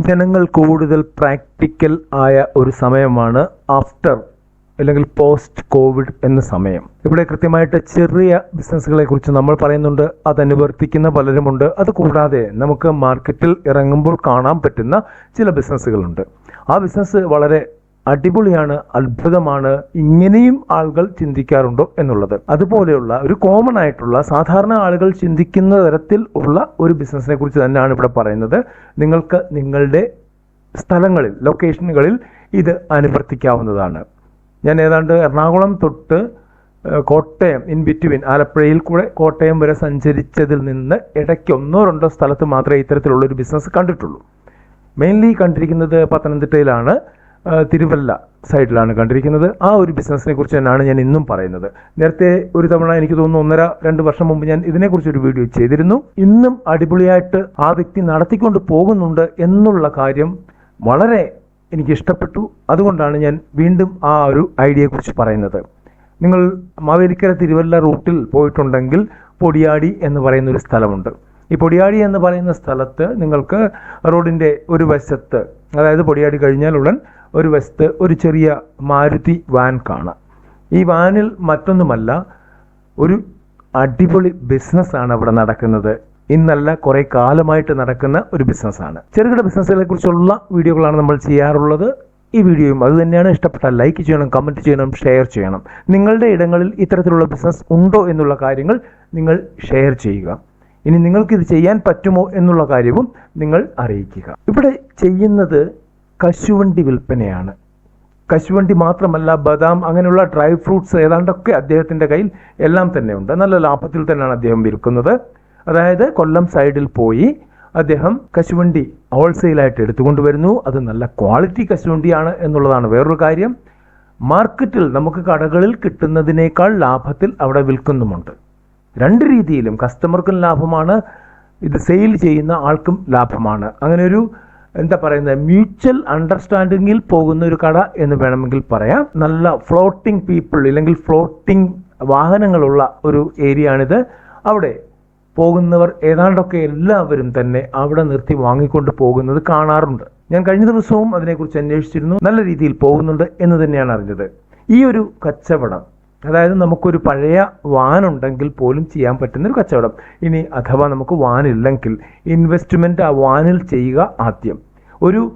ജനങ്ങൾ കൂടുതൽ പ്രാക്ടിക്കൽ ആയ ഒരു സമയമാണ് ആഫ്റ്റർ അല്ലെങ്കിൽ പോസ്റ്റ് കോവിഡ് എന്ന സമയം. ഇവിടെ കൃത്യമായിട്ട് ചെറിയ ബിസിനസ്സുകളെ കുറിച്ച് നമ്മൾ പറയുന്നുണ്ട്. അത് അനുവർത്തിക്കുന്ന പലരുമുണ്ട്. അത് കൂടാതെ നമുക്ക് മാർക്കറ്റിൽ ഇറങ്ങുമ്പോൾ കാണാൻ പറ്റുന്ന ചില ബിസിനസ്സുകളുണ്ട്. ആ ബിസിനസ് വളരെ അടിപൊളിയാണ് അത്ഭുതമാണ് ഇങ്ങനെയും ആളുകൾ ചിന്തിക്കാറുണ്ടോ എന്നുള്ളത്. അതുപോലെയുള്ള ഒരു കോമൺ ആയിട്ടുള്ള സാധാരണ ആളുകൾ ചിന്തിക്കുന്ന തരത്തിൽ ഉള്ള ഒരു ബിസിനസ്സിനെ കുറിച്ച് തന്നെയാണ് ഇവിടെ പറയുന്നത്. നിങ്ങൾക്ക് നിങ്ങളുടെ സ്ഥലങ്ങളിൽ ലൊക്കേഷനുകളിൽ ഇത് അനുവർത്തിക്കാവുന്നതാണ്. ഞാൻ ഏതാണ്ട് എറണാകുളം തൊട്ട് കോട്ടയം ഇൻ ബിറ്റ്വീൻ ആലപ്പുഴയിൽ കൂടെ കോട്ടയം വരെ സഞ്ചരിച്ചതിൽ നിന്ന് ഇടയ്ക്ക് ഒന്നോ രണ്ടോ സ്ഥലത്ത് മാത്രമേ ഇത്തരത്തിലുള്ള ഒരു ബിസിനസ് കണ്ടിട്ടുള്ളൂ. മെയിൻലി കണ്ടിരിക്കുന്നത് പത്തനംതിട്ടയിലാണ്. തിരുവല്ല സൈഡിലാണ് കണ്ടിരിക്കുന്നത്. ആ ഒരു ബിസിനസ്സിനെ കുറിച്ച് തന്നെയാണ് ഞാൻ ഇന്നും പറയുന്നത്. നേരത്തെ ഒരു തവണ എനിക്ക് തോന്നുന്നു ഒന്നര രണ്ട് വർഷം മുമ്പ് ഞാൻ ഇതിനെക്കുറിച്ച് ഒരു വീഡിയോ ചെയ്തിരുന്നു. ഇന്നും അടിപൊളിയായിട്ട് ആ വ്യക്തി നടത്തിക്കൊണ്ട് പോകുന്നുണ്ട് എന്നുള്ള കാര്യം വളരെ എനിക്ക് ഇഷ്ടപ്പെട്ടു. അതുകൊണ്ടാണ് ഞാൻ വീണ്ടും ആ ഒരു ഐഡിയയെക്കുറിച്ച് പറയുന്നത്. നിങ്ങൾ മാവേലിക്കര തിരുവല്ല റൂട്ടിൽ പോയിട്ടുണ്ടെങ്കിൽ പൊടിയാടി എന്ന് പറയുന്ന ഒരു സ്ഥലമുണ്ട്. ഈ പൊടിയാടി എന്ന് പറയുന്ന സ്ഥലത്ത് നിങ്ങൾക്ക് റോഡിന്റെ ഒരു വശത്ത് അതായത് പൊടിയാടി കഴിഞ്ഞാൽ ഉടൻ ഒരു വശത്ത് ഒരു ചെറിയ മാരുതി വാൻ കാണാം. ഈ വാനിൽ മറ്റൊന്നുമല്ല ഒരു അടിപൊളി ബിസിനസ്സാണ് അവിടെ നടക്കുന്നത്. ഇന്നല്ല കുറെ കാലമായിട്ട് നടക്കുന്ന ഒരു ബിസിനസ്സാണ്. ചെറുകിട ബിസിനസ്സുകളെ കുറിച്ചുള്ള വീഡിയോകളാണ് നമ്മൾ ചെയ്യാറുള്ളത്. ഈ വീഡിയോയും അത് തന്നെയാണ്. ഇഷ്ടപ്പെട്ടാൽ ലൈക്ക് ചെയ്യണം കമന്റ് ചെയ്യണം ഷെയർ ചെയ്യണം. നിങ്ങളുടെ ഇടങ്ങളിൽ ഇത്തരത്തിലുള്ള ബിസിനസ് ഉണ്ടോ എന്നുള്ള കാര്യങ്ങൾ നിങ്ങൾ ഷെയർ ചെയ്യുക. ഇനി നിങ്ങൾക്ക് ഇത് ചെയ്യാൻ പറ്റുമോ എന്നുള്ള കാര്യവും നിങ്ങൾ അറിയിക്കുക. ഇവിടെ ചെയ്യുന്നത് കശുവണ്ടി വിൽപ്പനയാണ്. കശുവണ്ടി മാത്രമല്ല ബദാം അങ്ങനെയുള്ള ഡ്രൈ ഫ്രൂട്ട്സ് ഏതാണ്ടൊക്കെ അദ്ദേഹത്തിന്റെ കയ്യിൽ എല്ലാം തന്നെ ഉണ്ട്. നല്ല ലാഭത്തിൽ തന്നെയാണ് അദ്ദേഹം വിൽക്കുന്നത്. അതായത് കൊല്ലം സൈഡിൽ പോയി അദ്ദേഹം കശുവണ്ടി ഹോൾസെയിലായിട്ട് എടുത്തുകൊണ്ട് വരുന്നു. അത് നല്ല ക്വാളിറ്റി കശുവണ്ടിയാണ് എന്നുള്ളതാണ് വേറൊരു കാര്യം. മാർക്കറ്റിൽ നമുക്ക് കടകളിൽ കിട്ടുന്നതിനേക്കാൾ ലാഭത്തിൽ അവിടെ വിൽക്കുന്നുമുണ്ട്. രണ്ട് രീതിയിലും കസ്റ്റമർക്കും ലാഭമാണ് ഇത് സെയിൽ ചെയ്യുന്ന ആൾക്കും ലാഭമാണ്. അങ്ങനെ ഒരു എന്താ പറയുന്നത്? മ്യൂച്വൽ അണ്ടർസ്റ്റാൻഡിങ്ങിൽ പോകുന്ന ഒരു കട എന്ന് വേണമെങ്കിൽ പറയാം. നല്ല ഫ്ലോട്ടിംഗ് പീപ്പിൾ ഇല്ലെങ്കിൽ ഫ്ലോട്ടിംഗ് വാഹനങ്ങളുള്ള ഒരു ഏരിയ ആണിത്. അവിടെ പോകുന്നവർ ഏതാണ്ടൊക്കെ എല്ലാവരും തന്നെ അവിടെ നിർത്തി വാങ്ങിക്കൊണ്ട് പോകുന്നത് കാണാറുണ്ട്. ഞാൻ കഴിഞ്ഞ ദിവസവും അതിനെക്കുറിച്ച് അന്വേഷിച്ചിരുന്നു. നല്ല രീതിയിൽ പോകുന്നുണ്ട് എന്ന് തന്നെയാണ് അറിഞ്ഞത്. ഈ ഒരു കച്ചവടം അതായത് നമുക്കൊരു പഴയ വാനുണ്ടെങ്കിൽ പോലും ചെയ്യാൻ പറ്റുന്ന ഒരു കച്ചവടം. ഇനി അഥവാ നമുക്ക് വാനില്ലെങ്കിൽ ഇൻവെസ്റ്റ്മെന്റ് ആ വാനിൽ ചെയ്യുക ആദ്യം. ഒരു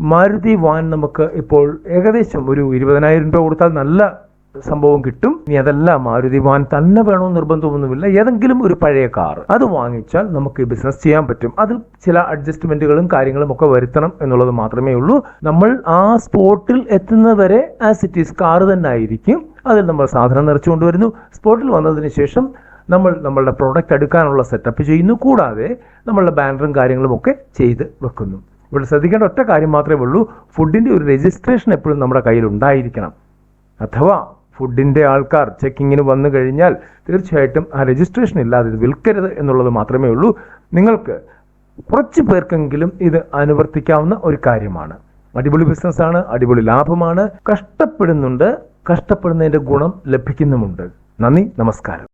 മാരുതി വാൻ നമുക്ക് ഇപ്പോൾ ഏകദേശം ഒരു ഇരുപതിനായിരം രൂപ കൊടുത്താൽ നല്ല സംഭവം കിട്ടും. ഇനി അതല്ല മാരുതി വാൻ തന്നെ വേണമെന്ന് നിർബന്ധമൊന്നുമില്ല. ഏതെങ്കിലും ഒരു പഴയ കാർ അത് വാങ്ങിച്ചാൽ നമുക്ക് ബിസിനസ് ചെയ്യാൻ പറ്റും. അതിൽ ചില അഡ്ജസ്റ്റ്മെന്റുകളും കാര്യങ്ങളും ഒക്കെ വരുത്തണം എന്നുള്ളത് മാത്രമേ ഉള്ളൂ. നമ്മൾ ആ സ്പോട്ടിൽ എത്തുന്നവരെ ആസ് ഇറ്റ് ഈസ് കാർ തന്നെ ആയിരിക്കും. അതിൽ നമ്മൾ സാധനം നിറച്ചുകൊണ്ട് വരുന്നു. സ്പോട്ടിൽ വന്നതിന് ശേഷം നമ്മൾ നമ്മളുടെ പ്രോഡക്റ്റ് എടുക്കാനുള്ള സെറ്റപ്പ് ചെയ്യുന്നു. കൂടാതെ നമ്മളുടെ ബാനറും കാര്യങ്ങളും ഒക്കെ ചെയ്ത് വെക്കുന്നു. ഇവിടെ ശ്രദ്ധിക്കേണ്ട ഒറ്റ കാര്യം മാത്രമേ ഉള്ളൂ. ഫുഡിന്റെ ഒരു രജിസ്ട്രേഷൻ എപ്പോഴും നമ്മുടെ കയ്യിൽ ഉണ്ടായിരിക്കണം. അഥവാ ഫുഡിന്റെ ആൾക്കാർ ചെക്കിങ്ങിന് വന്നു കഴിഞ്ഞാൽ തീർച്ചയായിട്ടും ആ രജിസ്ട്രേഷൻ ഇല്ലാതെ ഇത് വിൽക്കരുത് എന്നുള്ളത് മാത്രമേ ഉള്ളൂ. നിങ്ങൾക്ക് കുറച്ച് പേർക്കെങ്കിലും ഇത് അനുവർത്തിക്കാവുന്ന ഒരു കാര്യമാണ്. അടിപൊളി ബിസിനസ്സാണ് അടിപൊളി ലാഭമാണ് കഷ്ടപ്പെടുന്നുണ്ട് കഷ്ടപ്പെടുന്നതിന്റെ ഗുണം ലഭിക്കുന്നുമുണ്ട്. നന്ദി നമസ്കാരം.